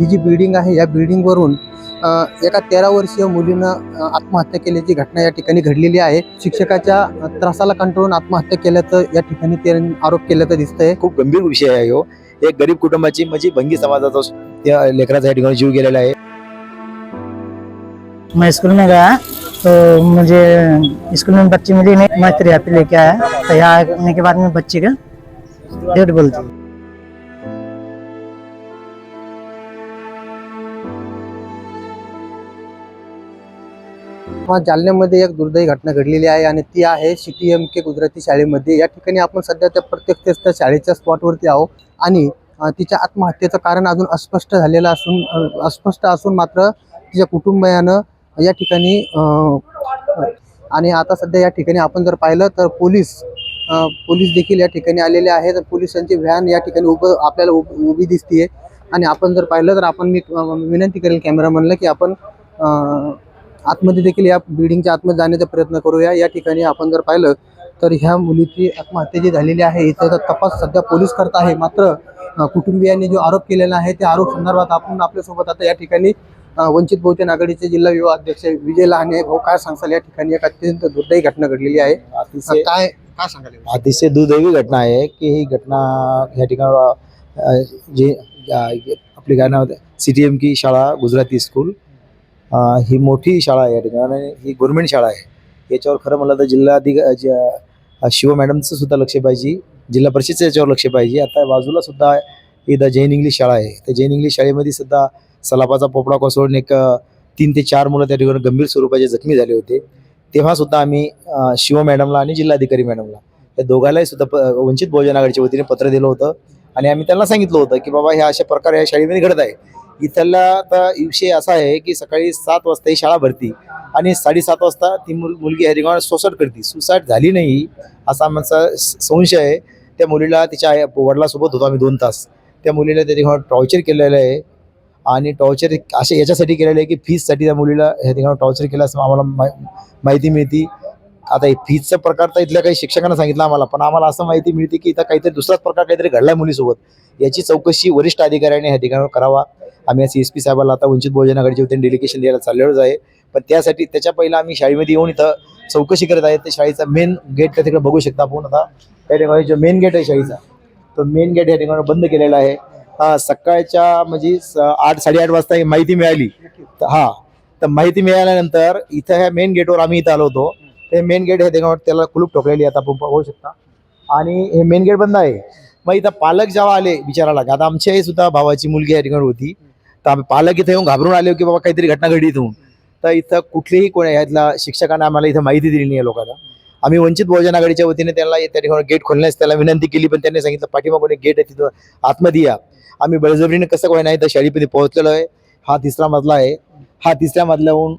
ही जी building आहे या बिल्डिंगवरून अ, एका तेरा वर्षीय मुलीनं आत्महत्या केल्याची घटना या ठिकाणी घडलेली आहे. शिक्षकाच्या त्रासाला कंटाळून आत्महत्या केल्याचं या ठिकाणी ते आरोप केल्याचं दिसतंय. खूप गंभीर विषय आहे हो. एक गरीब कुटुंबाची म्हणजे भंगी समाजाचा त्या लेकराचा या ठिकाणी जीव गेलेला आहे. मैं स्कूल में गया तो मुझे स्कूल में बच्ची मिली नहीं मैं पे लेके आया तो यहाँ आने के बाद में बच्ची का डेट बोलती किंवा जालन्यामध्ये एक दुर्दैवी घटना घडलेली आहे आणि ती आहे C T M K Gujarati शाळेमध्ये. या ठिकाणी आपण सध्या त्या प्रत्यक्ष त्या शाळेच्या स्पॉटवरती आहोत आणि तिच्या आत्महत्येचं कारण अजून अस्पष्ट झालेलं असून अस्पष्ट असून मात्र तिच्या कुटुंबियानं या ठिकाणी आणि आता सध्या या ठिकाणी आपण जर पाहिलं तर पोलीस पोलीस देखील या ठिकाणी आलेले आहेत. पोलिसांची व्हॅन या ठिकाणी उभं आपल्याला उभ- उभी दिसतीये. आणि आपण जर पाहिलं तर आपण मी विनंती करेल कॅमेरामॅनला की आपण आतमध्ये देखील या बिल्डिंगच्या आतमध्ये जाण्याचा प्रयत्न करूया. या ठिकाणी आपण जर पाहिलं तर ह्या मुलीची आत्महत्या जी झालेली आहे इथं तपास सध्या पोलीस करत आहे. मात्र कुटुंबियांनी जो आरोप केलेला आहे त्या आरोप संदर्भात आपण आपल्यासोबत आता या ठिकाणी वंचित बहुजन आघाडीचे जिल्हा युवा अध्यक्ष विजय लहाने भाऊ काय सांगसाल? या ठिकाणी एक अत्यंत दुर्दैवी घटना घडलेली आहे. अतिशय काय काय सांगाल? अतिशय दुर्दैवी घटना आहे की ही घटना ह्या ठिकाणी जे आपली काय नाव सी टी एम की शाळा गुजराती स्कूल ही मोठी शाळा आहे या ठिकाणी आणि ही गव्हर्नमेंट शाळा आहे. याच्यावर खरं म्हणलं तर जिल्हाधिक शिव मॅडमचं सुद्धा लक्ष पाहिजे. जिल्हा परिषदचं याच्यावर लक्ष पाहिजे. आता बाजूला सुद्धा इथं जैन इंग्लिश शाळा आहे. त्या जैन इंग्लिश शाळेमध्ये सुद्धा सलापाचा पोपडा कोसळून एक तीन ते चार मुलं त्या ठिकाणी गंभीर स्वरूपाचे जखमी झाले होते. तेव्हा सुद्धा आम्ही शिव मॅडमला आणि जिल्हाधिकारी मॅडमला या दोघांनाही सुद्धा प- वंचित बहुजन आघाडीच्या वतीने पत्र दिलं होतं. आणि आम्ही त्यांना सांगितलं होतं की बाबा ह्या अशा प्रकारे या शाळेमध्ये घडत आहे. इथला आता विषय असा आहे की सकाळी सात वाजता ही शाळा भरती आणि साडेसात वाजता ती मुल मुलगी ह्या ठिकाणी सुसाईड करते. सुसाईड झाली नाही असा आमचा स- संशय आहे. त्या मुलीला तिच्या आई वडिलासोबत होतो आम्ही दोन तास. त्या मुलीला त्या ठिकाणी टॉर्चर केलेलं आहे आणि टॉर्चर असे याच्यासाठी केलेलं आहे की फीजसाठी त्या मुलीला ह्या ठिकाणी टॉर्चर केलं असं आम्हाला मा- माहिती मिळते. आता फीजचा प्रकार तर इथल्या काही शिक्षकांना सांगितलं आम्हाला पण आम्हाला असं माहिती मिळते की इथं काहीतरी दुसराच प्रकार काहीतरी घडलाय मुलीसोबत. याची चौकशी वरिष्ठ अधिकाऱ्याने ह्या ठिकाणी करावा. आम्ही सी एस पी साहेबाला आता वंचित बहुजन आघाडीच्या वतीने डेलिगेशन द्यायला चाललेलोच आहे. पण त्यासाठी त्याच्या पहिला आम्ही शाळेमध्ये येऊन इथं चौकशी करत आहे. त्या शाळेचा मेन गेट त्या तिकडे बघू शकता आपण आता. त्या ठिकाणी जो मेन गेट आहे शाळेचा तो मेन गेट या ठिकाणी बंद केलेला आहे. हा सकाळच्या म्हणजे स- आठ साडेआठ वाजता ही माहिती मिळाली. तर हा तर माहिती मिळाल्यानंतर इथं ह्या मेन गेटवर आम्ही इथं आलो होतो. ते मेन गेट हे त्याच्यावर त्याला कुलूप ठोकलेली आता आपण पाहू शकता. आणि हे मेन गेट बंद आहे. मग इथं पालक जेव्हा आले विचारायला आता आमच्या सुद्धा भावाची मुलगी या ठिकाणी होती. तर आम्ही पालक इथं येऊन घाबरून आले की बाबा काहीतरी घटना घडली इथून. तर इथं कुठलीही कोण यातला शिक्षकांना आम्हाला इथं माहिती दिली नाही आहे लोकांना. आम्ही वंचित बहुजन आघाडीच्या वतीने त्यांना त्या ठिकाणी गेट खोलण्यास त्याला विनंती केली पण त्यांनी सांगितलं पाठीमागून एक गेट आहे तिथं आतमध्ये या. आम्ही बळजबरीने कसं कोणी नाही तर शाळेमध्ये पोहोचलेलो आहे. हा तिसरा मजला आहे. हा तिसऱ्या मजल्याहून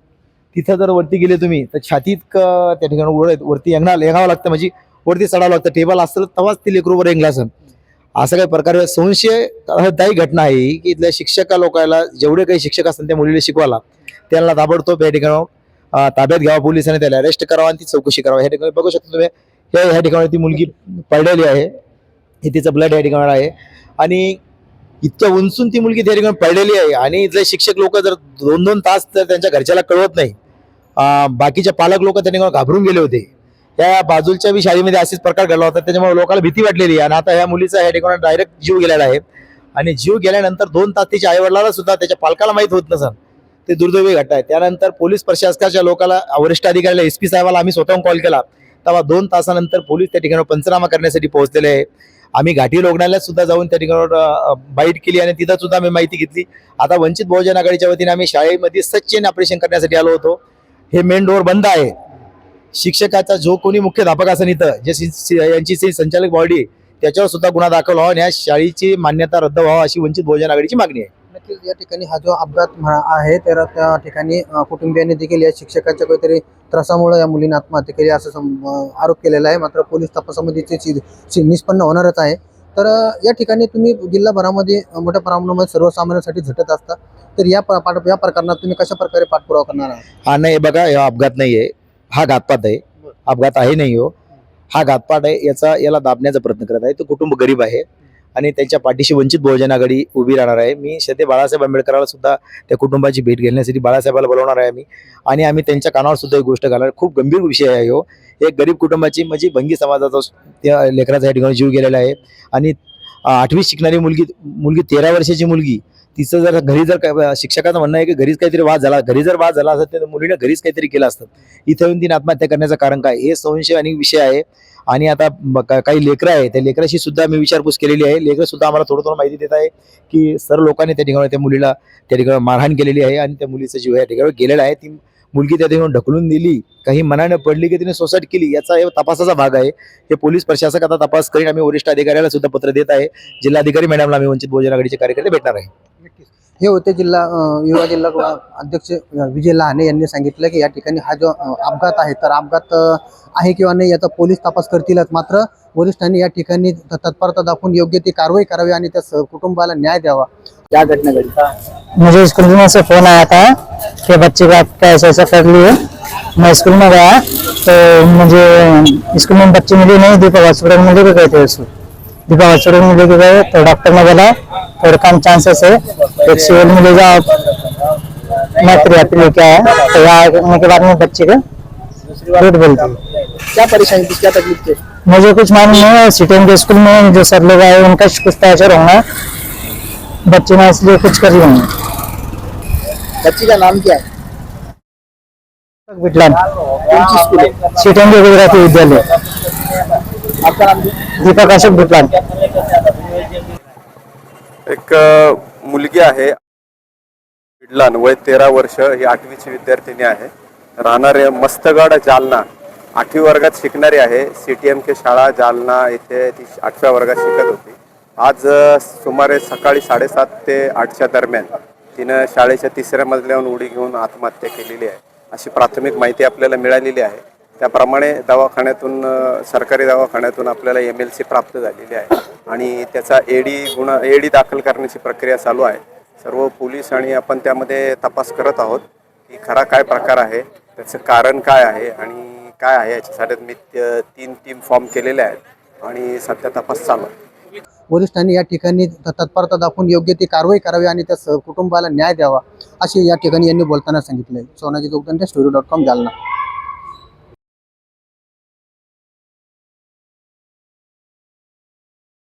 तिथं जर वरती गेले तुम्ही तर छातीत त्या ठिकाणी वरती यंगणा येंगावं लागतं म्हणजे वरती चढावं लागतं. टेबल असतं तेव्हाच ती लेकरूवर येंगला असेल असं काही प्रकारे संशयदायी घटना आहे की इथल्या शिक्षका लोकांना जेवढे काही शिक्षक असतात त्या मुलीला शिकवायला त्यांना ताबडतोब या ठिकाणी ताब्यात घ्यावा पोलिसांनी त्याला अरेस्ट करावा आणि ती चौकशी करावा. ह्या ठिकाणी बघू शकता तुम्ही ह्या ह्या ठिकाणी ती मुलगी पडलेली आहे. हे तिचं ब्लड या ठिकाणी आहे. आणि इतक्या उंचून ती मुलगी त्या ठिकाणी पडलेली आहे. आणि इथले शिक्षक लोक जर दोन दोन तास जर त्यांच्या घरच्याला कळवत नाही. बाकीचे पालक लोक त्या ठिकाणी घाबरून गेले होते. त्या बाजूच्या बी शाळेमध्ये असेच प्रकार घडला होता. त्याच्यामुळे लोकांना भीती वाटलेली आहे. आणि आता ह्या मुलीचा या ठिकाणी डायरेक्ट जीव गेलेला आहे. आणि जीव गेल्यानंतर दोन तास तिच्या आईवडिलाला सुद्धा त्याच्या पालकाला माहीत होत नसन. ते दुर्दैवी घटना आहे. त्यानंतर पोलीस प्रशासकाच्या लोकांना वरिष्ठ अधिकाऱ्याला एस पी साहेबाला आम्ही स्वतःहून कॉल केला. तेव्हा दोन तासानंतर पोलीस त्या ठिकाणी पंचनामा करण्यासाठी पोहोचलेले आहे. आम्ही घाटी रुग्णालयात सुद्धा जाऊन त्या ठिकाणी बाईट केली आणि तिथं सुद्धा आम्ही माहिती घेतली. आता वंचित बहुजन आघाडीच्या वतीने आम्ही शाळेमध्ये सच्चेन ऑपरेशन करण्यासाठी आलो होतो. हे मेन डोअर बंद आहे. शिक्षकाचा जो कोणी मुख्याध्यापक असेल इथं जे यांची संचालक बॉडी त्याच्यावर सुद्धा गुन्हा दाखल व्हावा आणि या शाळेची मान्यता रद्द व्हावा अशी वंचित बहुजन आघाडीची मागणी आहे. नक्कीच या ठिकाणी हा जो अपघात आहे तर त्या ठिकाणी कुटुंबियांनी देखील या शिक्षकाच्या काहीतरी त्रासामुळे या मुलीने आत्महत्या केली असं आरोप केलेला आहे. मात्र पोलीस तपासामध्ये निष्पन्न होणारच आहे. तर या ठिकाणी तुम्ही जिल्हाभरामध्ये मोठ्या प्रमाणामध्ये सर्वसामान्यांसाठी झटत असता. तर या या प्रकरणात तुम्ही कशा प्रकारे पाठपुरावा करणार आहात? हा नाही बघा हा अपघात नाही आहे हा घातपात आहे. अपघात आहे नाही हो. हा घातपात आहे याचा याला दाबण्याचा प्रयत्न करत आहे. तो कुटुंब गरीब आहे आणि त्यांच्या पाठीशी वंचित बहुजन आघाडी उभी राहणार आहे. मी शते बाळासाहेब आंबेडकराला सुद्धा त्या कुटुंबाची भेट घेण्यासाठी बाळासाहेबाला बोलवणार आहे आम्ही. आणि आम्ही त्यांच्या कानावर सुद्धा एक गोष्ट घालणार. खूप गंभीर विषय आहे हो. एक गरीब कुटुंबाची म्हणजे भंगी समाजाचा त्या लेकराचा या ठिकाणी जीव गेलेला आहे. आणि आठवीत शिकणारी मुलगी मुलगी तेरा वर्षाची मुलगी तिचं जर घरी जर काय- शिक्षकाचं म्हणणं आहे की घरीच काहीतरी वाद झाला घरी जर वाद झाला असत तर मुलीने घरीच काहीतरी केलं असतं. इथं येऊन तिने आत्महत्या करण्याचं कारण काय? हे संशय आणि विषय आहे. आणि आता का- काही लेकरं आहे त्या लेकराशी सुद्धा मी विचारपूस केलेली आहे. लेकरं सुद्धा आम्हाला थोडं थोडं माहिती देत आहे की सर्व लोकांनी त्या ठिकाणी त्या मुलीला त्या ठिकाणी मारहाण केलेली आहे आणि त्या मुलीचा जीव या ठिकाणी गेलेला आहे. ती मुलगी त्या ठिकाणी ढकलून दिली. काही मनाने पडली की तिने सोसाईट केली याचा हे तपासाचा भाग आहे. हे पोलीस प्रशासक आता तपास करीन. आम्ही वरिष्ठ अधिकाऱ्याला सुद्धा पत्र देत आहे. जिल्हाधिकारी मॅडमला आम्ही वंचित बहुजन आघाडीचे कार्यकर्ते भेटणार आहे. हे होते जिल्हा युवा जिल्हा अध्यक्ष विजय लहाने यांनी सांगितलं की या ठिकाणी हा जो अपघात आहे तर अपघात आहे किंवा नाही याचा पोलीस तपास करतीलच मात्र वरिष्ठांनी या ठिकाणी तत्परता दाखवून योग्य ती कारवाई करावी आणि त्या कुटुंबाला न्याय द्यावा. या घटनेकरिता. घडली मुझे स्कूल में से फोन आया था कि बच्चे का आपका ऐसा ऐसा कर लिए। मैं स्कूल में गया तो मुझे स्कूल में बच्चे मिले नहीं दीपक हॉस्पिटल में लेके गए थे उसको दीपक हॉस्पिटल में लेके गए तो डॉक्टर ने बोला थोड़ा कम चांसेस है। एक सिविल में ले जाओ मैं फिर यहाँ पे लेके आया। तो आने के बाद में बच्चे का डेट बोलती है। क्या परेशानी थी? क्या तकलीफ़ थी? मुझे कुछ मालूम नहीं है। सिटीएम के स्कूल में जो सर लोग आए उनका कुछ टॉर्चर होगा। बच्चे ने इसलिए कुछ कर रही होंगे बच्ची का नाम क्या है? विटलान सिटीएम के गुजराती विद्यालय। आपका नाम दीपक अशोक विटलान एक मुलगी आहे. विडलान वय तेरा वर्ष. ही आठवीची विद्यार्थिनी आहे. राहणारे मस्तगड जालना. आठवी वर्गात शिकणारी आहे. सी टी एम के शाळा जालना येथे ती आठव्या वर्गात शिकत होती. आज सुमारे सकाळी साडेसात ते आठच्या दरम्यान तिनं शाळेच्या तिसऱ्या मजल्यावरून उडी घेऊन आत्महत्या केलेली आहे. अशी प्राथमिक माहिती आपल्याला मिळालेली आहे. त्याप्रमाणे दवाखान्यातून सरकारी दवाखान्यातून आपल्याला एम एल सी प्राप्त झालेली आहे. आणि त्याचा एडी गुन्हा एडी दाखल करण्याची प्रक्रिया चालू आहे. सर्व पोलीस आणि आपण त्यामध्ये तपास करत आहोत की खरा काय प्रकार आहे त्याचं कारण काय आहे आणि काय आहे याच्यासाठी मी तीन टीम फॉर्म केलेल्या आहेत आणि सध्या तपास चालू आहे. वरिष्ठांनी या ठिकाणी तत्परता दाखवून योग्य ती कारवाई करावी आणि त्या कुटुंबाला न्याय द्यावा असे या ठिकाणी यांनी बोलताना सांगितले Sonaji Jogdande story dot com Jalna.